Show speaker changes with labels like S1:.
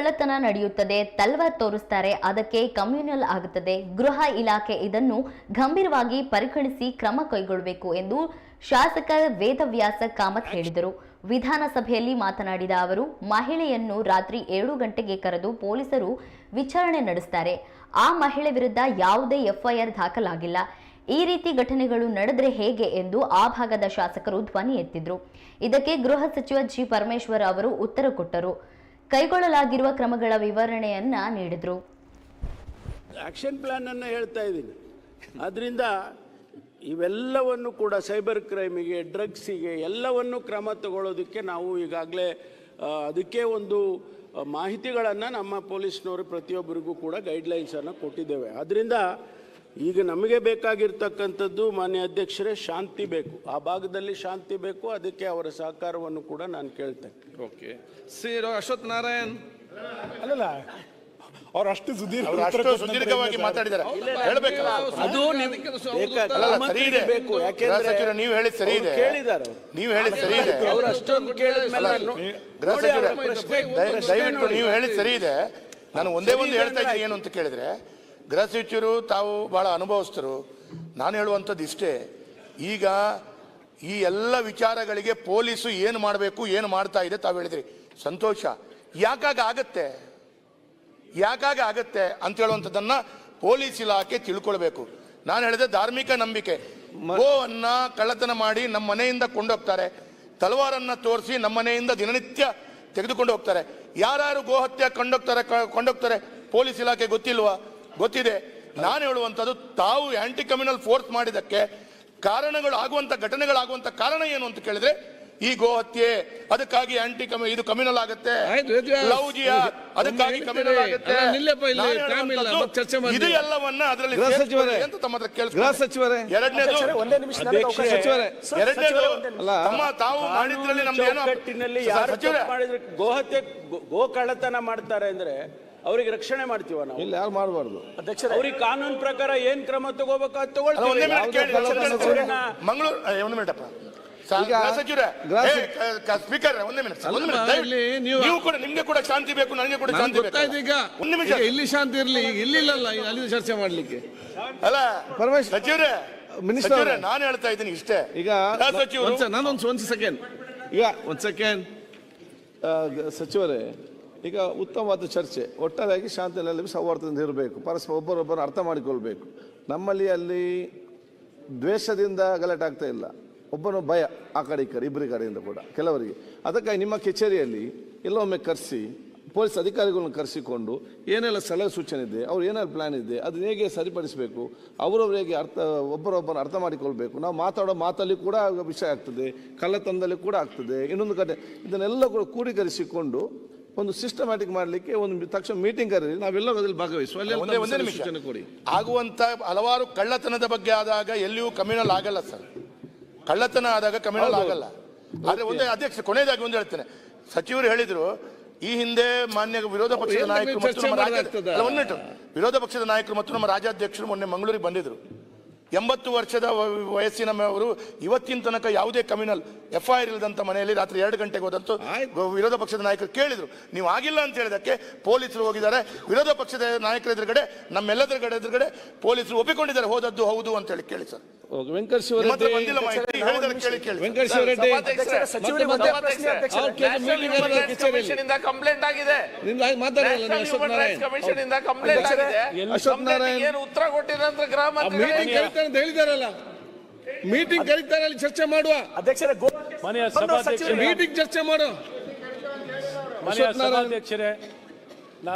S1: ಕಳ್ಳತನ ನಡೆಯುತ್ತದೆ ತಲ್ವಾರ್ ತೋರಿಸ್ತಾರೆ, ಅದಕ್ಕೆ ಕಮ್ಯುನಲ್ ಆಗುತ್ತದೆ. ಗೃಹ ಇಲಾಖೆ ಇದನ್ನು ಗಂಭೀರವಾಗಿ ಪರಿಗಣಿಸಿ ಕ್ರಮ ಕೈಗೊಳ್ಳಬೇಕು ಎಂದು ಶಾಸಕ ವೇದವ್ಯಾಸ ಕಾಮತ್ ಹೇಳಿದರು. ವಿಧಾನಸಭೆಯಲ್ಲಿ ಮಾತನಾಡಿದ ಅವರು, ಮಹಿಳೆಯನ್ನು ರಾತ್ರಿ ಏಳು ಗಂಟೆಗೆ ಕರೆದು ಪೊಲೀಸರು ವಿಚಾರಣೆ ನಡೆಸ್ತಾರೆ. ಆ ಮಹಿಳೆ ವಿರುದ್ಧ ಯಾವುದೇ ಎಫ್ಐಆರ್ ದಾಖಲಾಗಿಲ್ಲ. ಈ ರೀತಿ ಘಟನೆಗಳು ನಡೆದ್ರೆ ಹೇಗೆ ಎಂದು ಆ ಭಾಗದ ಶಾಸಕರು ಧ್ವನಿ ಎತ್ತಿದ್ರು. ಇದಕ್ಕೆ ಗೃಹ ಸಚಿವ ಜಿ. ಪರಮೇಶ್ವರ್ ಅವರು ಉತ್ತರ ಕೊಟ್ಟರು. ಕೈಗೊಳ್ಳಲಾಗಿರುವ ಕ್ರಮಗಳ ವಿವರಣೆಯನ್ನ ನೀಡಿದ್ರು.
S2: ಆಕ್ಷನ್ ಪ್ಲಾನ್ ಅನ್ನು ಹೇಳ್ತಾ ಇದ್ದೀನಿ. ಅದರಿಂದ ಇವೆಲ್ಲವನ್ನು ಕೂಡ ಸೈಬರ್ ಕ್ರೈಮಿಗೆ ಡ್ರಗ್ಸಿಗೆ ಎಲ್ಲವನ್ನು ಕ್ರಮ ತಗೊಳ್ಳೋದಕ್ಕೆ ನಾವು ಈಗಾಗಲೇ ಅದಕ್ಕೆ ಒಂದು ಮಾಹಿತಿಗಳನ್ನು ನಮ್ಮ ಪೊಲೀಸ್ನವರು ಪ್ರತಿಯೊಬ್ಬರಿಗೂ ಕೂಡ ಗೈಡ್ಲೈನ್ಸನ್ನು ಕೊಟ್ಟಿದ್ದೇವೆ. ಅದರಿಂದ ಈಗ ನಮಗೆ ಬೇಕಾಗಿರ್ತಕ್ಕಂಥದ್ದು ಮಾನ್ಯ ಅಧ್ಯಕ್ಷರೇ ಶಾಂತಿ ಬೇಕು. ಆ ಭಾಗದಲ್ಲಿ ಶಾಂತಿ ಬೇಕು ಅದಕ್ಕೆ ಅವರ ಸಹಕಾರವನ್ನು ಕೂಡ ನಾನು ಕೇಳ್ತೇನೆ.
S3: ಓಕೆ. ಸಿ ಅಶ್ವಥ್ ನಾರಾಯಣ್.
S4: ಅಲ್ಲಲ್ಲ ಅವ್ರು ಅಷ್ಟು ಉತ್ತರ
S5: ಅಷ್ಟು ಸುದೀರ್ಘವಾಗಿ ಮಾತಾಡಿದ್ದಾರೆ. ಹೇಳ್ಬೇಕಲ್ಲ
S2: ಅದು
S5: ಸರಿ ಇದೆ.
S2: ಬೇಕು ಯಾಕೆಂದ್ರೆ
S5: ನೀವು ಹೇಳಿದ ಸರಿ ಇದೆ.
S2: ಕೇಳಿದ್ದಾರೆ
S5: ನೀವು ಹೇಳಿದ್ ಸರಿ ಇದೆ.
S2: ಅವ್ರು ಅಷ್ಟೊಂದು ಕೇಳಿದ್ಮೇಲೆ
S5: ಗೃಹ ಸಚಿವರೇ, ದಯವಿಟ್ಟು ನೀವು ಹೇಳಿದ ಸರಿ ಇದೆ. ನಾನು ಒಂದೇ ಒಂದು ಹೇಳ್ತಾ
S2: ಇದೆ
S5: ಇದ್ದೀನಿ ಏನು ಅಂತ ಕೇಳಿದ್ರೆ ಗೃಹ ಸಚಿವರು ತಾವು ಬಹಳ ಅನುಭವಿಸ್ತರು ನಾನು ಹೇಳುವಂಥದ್ದು ಇಷ್ಟೇ. ಈಗ ಈ ಎಲ್ಲ ವಿಚಾರಗಳಿಗೆ ಪೊಲೀಸು ಏನು ಮಾಡಬೇಕು ಏನು ಮಾಡ್ತಾ ಇದೆ ತಾವು ಹೇಳಿದ್ರಿ. ಸಂತೋಷ. ಯಾಕಾಗ ಆಗತ್ತೆ? ಯಾಕಾಗ ಆಗತ್ತೆ ಅಂತ ಹೇಳುವಂಥದ್ದನ್ನು ಪೊಲೀಸ್ ಇಲಾಖೆ ತಿಳ್ಕೊಳ್ಬೇಕು. ನಾನು ಹೇಳಿದೆ ಧಾರ್ಮಿಕ ನಂಬಿಕೆ. ಗೋವನ್ನ ಕಳ್ಳತನ ಮಾಡಿ ನಮ್ಮ ಮನೆಯಿಂದ ಕೊಂಡೋಗ್ತಾರೆ. ತಲವಾರನ್ನು ತೋರಿಸಿ ನಮ್ಮ ಮನೆಯಿಂದ ದಿನನಿತ್ಯ ತೆಗೆದುಕೊಂಡು ಹೋಗ್ತಾರೆ. ಯಾರ್ಯಾರು ಗೋಹತ್ಯೆ ಹತ್ಯೆ ಕ- ಕೊಂಡೋಗ್ತಾರೆ ಪೊಲೀಸ್ ಇಲಾಖೆ ಗೊತ್ತಿಲ್ವಾ? ಗೊತ್ತಿದೆ ನಾನು ಹೇಳುವಂಥದ್ದು ತಾವು ಆಂಟಿ ಕಮ್ಯುನಲ್ ಫೋರ್ಸ್ ಮಾಡಿದಕ್ಕೆ ಕಾರಣಗಳು ಆಗುವಂಥ ಘಟನೆಗಳಾಗುವಂಥ ಕಾರಣ ಏನು ಅಂತ ಕೇಳಿದ್ರೆ ಈ ಗೋಹತ್ಯೆ ಅದಕ್ಕಾಗಿ ಆಂಟಿ ಕಮ್ಯು ಇದು ಕಮ್ಯುನಲ್ ಆಗುತ್ತೆ ಲವ್ ಅದಕ್ಕಾಗಿ ಕಮ್ಯುನಲ್ ಆಗುತ್ತೆ. ಇದು ಎಲ್ಲವನ್ನ ಅದರಲ್ಲಿ. ಅಂತ ತಮ್ಮ ಹತ್ರ
S3: ಗೃಹ ಸಚಿವರೇ
S5: ಎರಡನೇದು
S4: ಒಂದೇ ನಿಮಿಷ ನನಗೆ ಅವಕಾಶ ಇದೆ.
S3: ಸಚಿವರೇ
S5: ಎರಡನೇದು. ತಮ್ಮ ತಾವು ಮಾಡಿದ್ರಲ್ಲಿ ನಮ್ದು ಏನೋ ಸಚಿವರೇ
S2: ಗೋ- ಗೋ ಕಳ್ಳತನ ಮಾಡ್ತಾರೆ ಅಂದ್ರೆ ಅವ್ರಿಗೆ ರಕ್ಷಣೆ ಮಾಡ್ತೀವ ನಾವು?
S3: ಇಲ್ಲ ಯಾರು ಮಾಡಬಾರ್ದು.
S2: ಅವ್ರಿಗೆ ಕಾನೂನು ಪ್ರಕಾರ ಏನ್ ಕ್ರಮ ತಗೋಬೇಕು ಅದು ತಗೊಳ್ತೀವಿ.
S5: ಮಂಗಳೂರು ಒಂದು ಮಿನಿಟ್ ಅಪ್ಪ.
S3: ಈಗ
S5: ಸಚಿವರೇ ಸ್ಪೀಕರ್ ಒಂದೇ ಮಿನಿಟ್ ಒಂದು ಮಿನಿಟ್
S3: ಇಲ್ಲಿ ನೀವು-
S5: ಕೂಡ ನಿಮ್ಗೆ ಕೂಡ ಶಾಂತಿ ಬೇಕು ನನಗೆ ಕೂಡ ಶಾಂತಿ ಬೇಕು.
S3: ಈಗ.
S5: ಒಂದ್ ನಿಮಿಷ.
S3: ಇಲ್ಲಿ ಶಾಂತಿ ಇರ್ಲಿ ಈಗ ಇಲ್ಲಿಲ್ಲಲ್ಲ ಈಗ ಅಲ್ಲಿ ಚರ್ಚೆ ಮಾಡ್ಲಿಕ್ಕೆ.
S5: ಅಲ್ಲ
S3: ಪರಮೇಶ್-
S5: ಸಚಿವರೇ
S3: ಮಿನಿಸ್ಟರ್.
S5: ನಾನು ಹೇಳ್ತಾ ಇದ್ದೀನಿ ಇಷ್ಟೇ.
S3: ಈಗ
S5: ಸಚಿವರು?
S3: ನಾನೊಂದು ಒಂದು ಸೆಕೆಂಡ್. ಈಗ ಒಂದು ಸೆಕೆಂಡ್. ಸಚಿವರೇ ಈಗ ಉತ್ತಮವಾದ ಚರ್ಚೆ. ಒಟ್ಟಾರೆಯಾಗಿ ಶಾಂತಿ ನೆಲೆಯಲ್ಲಿ ಸೌಹಾರ್ದದಿಂದ ಇರಬೇಕು. ಪರಸ್ಪರ ಒಬ್ಬರೊಬ್ಬರು ಅರ್ಥ ಮಾಡಿಕೊಳ್ಬೇಕು. ನಮ್ಮಲ್ಲಿ ಅಲ್ಲಿ ದ್ವೇಷದಿಂದ ಗಲಾಟೆ ಆಗ್ತಾ ಇಲ್ಲ. ಒಬ್ಬನು ಭಯ ಆ ಕಡೆ ಈ ಕಡೆ ಇಬ್ಬರಿ ಕಡೆಯಿಂದ ಕೂಡ, ಕೆಲವರಿಗೆ. ಅದಕ್ಕಾಗಿ ನಿಮ್ಮ ಕಚೇರಿಯಲ್ಲಿ ಎಲ್ಲೊಮ್ಮೆ ಕರೆಸಿ, ಪೊಲೀಸ್ ಅಧಿಕಾರಿಗಳನ್ನ ಕರೆಸಿಕೊಂಡು ಏನೆಲ್ಲ ಸಲಹೆ ಸೂಚನೆ ಇದೆ, ಅವ್ರು ಏನೆಲ್ಲ ಪ್ಲ್ಯಾನ್ ಇದೆ, ಅದನ್ನ ಹೇಗೆ ಸರಿಪಡಿಸಬೇಕು ಅವರವರಿಗೆ ಅರ್ಥ ಒಬ್ಬರೊಬ್ಬರು ಅರ್ಥ ಮಾಡಿಕೊಳ್ಬೇಕು. ನಾವು ಮಾತಾಡೋ ಮಾತಲ್ಲಿ ಕೂಡ ವಿಷಯ ಆಗ್ತದೆ, ಕಳ್ಳತನದಲ್ಲಿ ಕೂಡ ಆಗ್ತದೆ, ಇನ್ನೊಂದು ಕಡೆ ಇದನ್ನೆಲ್ಲ ಕೂಡ ಕೂಡೀಕರಿಸಿಕೊಂಡು ಒಂದು ಸಿಸ್ಟಮ್ಯಾಟಿಕ್ ಮಾಡಲಿಕ್ಕೆ ಒಂದು ತಕ್ಷಣ ಮೀಟಿಂಗ್ ಕರೀರಿ ನಾವೆಲ್ಲ ಅದ್ರಲ್ಲಿ ಭಾಗವಹಿಸುವ.
S5: ಒಂದೇ ಒಂದೇ ನಿಮಿಷ.
S3: ಸೂಚನೆ ಕೊಡಿ.
S5: ಆಗುವಂತ ಹಲವಾರು ಕಳ್ಳತನದ ಬಗ್ಗೆ ಆದಾಗ ಎಲ್ಲಿಯೂ ಕಮ್ಯುನಲ್ ಆಗಲ್ಲ ಸರ್. ಕಳ್ಳತನ ಆದಾಗ ಕಮ್ಯುನಲ್ ಆಗಲ್ಲ. ಆದ್ರೆ ಒಂದೇ ಅಧ್ಯಕ್ಷ ಕೊನೆಯದಾಗಿ ಒಂದು ಹೇಳ್ತೇನೆ. ಸಚಿವರು ಹೇಳಿದ್ರು ಈ ಹಿಂದೆ ಮಾನ್ಯ ವಿರೋಧ ಪಕ್ಷದ ನಾಯಕರು ಮತ್ತು ನಮ್ಮ ವಿರೋಧ ಪಕ್ಷದ ನಾಯಕರು ಮತ್ತು ನಮ್ಮ ರಾಜ್ಯಾಧ್ಯಕ್ಷರು ಮೊನ್ನೆ ಮಂಗಳೂರಿಗೆ ಬಂದಿದ್ರು. ಎಂಬತ್ತು ವರ್ಷದ ವಯಸ್ಸಿನ ಅವರು ಇವತ್ತಿನ ತನಕ ಯಾವುದೇ ಕಮ್ಯುನಲ್ ಎಫ್ ಐ ಆರ್ ಇಲ್ಲದಂತ ಮನೆಯಲ್ಲಿ ರಾತ್ರಿ ಎರಡು ಗಂಟೆಗೆ ಹೋದಂತೂ ವಿರೋಧ ಪಕ್ಷದ ನಾಯಕರು ಕೇಳಿದ್ರು. ನೀವು ಆಗಿಲ್ಲ ಅಂತ ಹೇಳಿದಕ್ಕೆ ಪೊಲೀಸರು ಹೋಗಿದ್ದಾರೆ. ವಿರೋಧ ಪಕ್ಷದ ನಾಯಕರ ಎದುರುಗಡೆ ನಮ್ಮೆಲ್ಲದರ ಕಡೆ ಎದುರುಗಡೆ ಪೊಲೀಸರು ಒಪ್ಪಿಕೊಂಡಿದ್ದಾರೆ. ಹೋದದ್ದು ಹೌದು ಅಂತ ಹೇಳಿ ಕೇಳಿ ಸರ್.
S6: ಕಂಪ್ಲೇಂಟ್ ಆಗಿದೆ. ಕಂಪ್ಲೇಂಟ್ ಆಗಿದೆ. ಉತ್ತರ ಕೊಟ್ಟಿದೆ ಅಂತ
S3: ಅಂತ ಹೇಳಿದಾರಲ್ಲ. ಮೀಟಿಂಗ್ ಕರೀತಾರೆ ಅಲ್ಲಿ ಚರ್ಚೆ ಮಾಡುವ.
S4: ಅಧ್ಯಕ್ಷರೇ
S7: ಮನೆಯ
S4: ಬಂದು
S7: ಸಭಾಧ್ಯಕ್ಷರೇ.
S3: ಮೀಟಿಂಗ್ ಚರ್ಚೆ ಮಾಡು
S7: ಮನೆಯ ಸಭಾಧ್ಯಕ್ಷರೇ.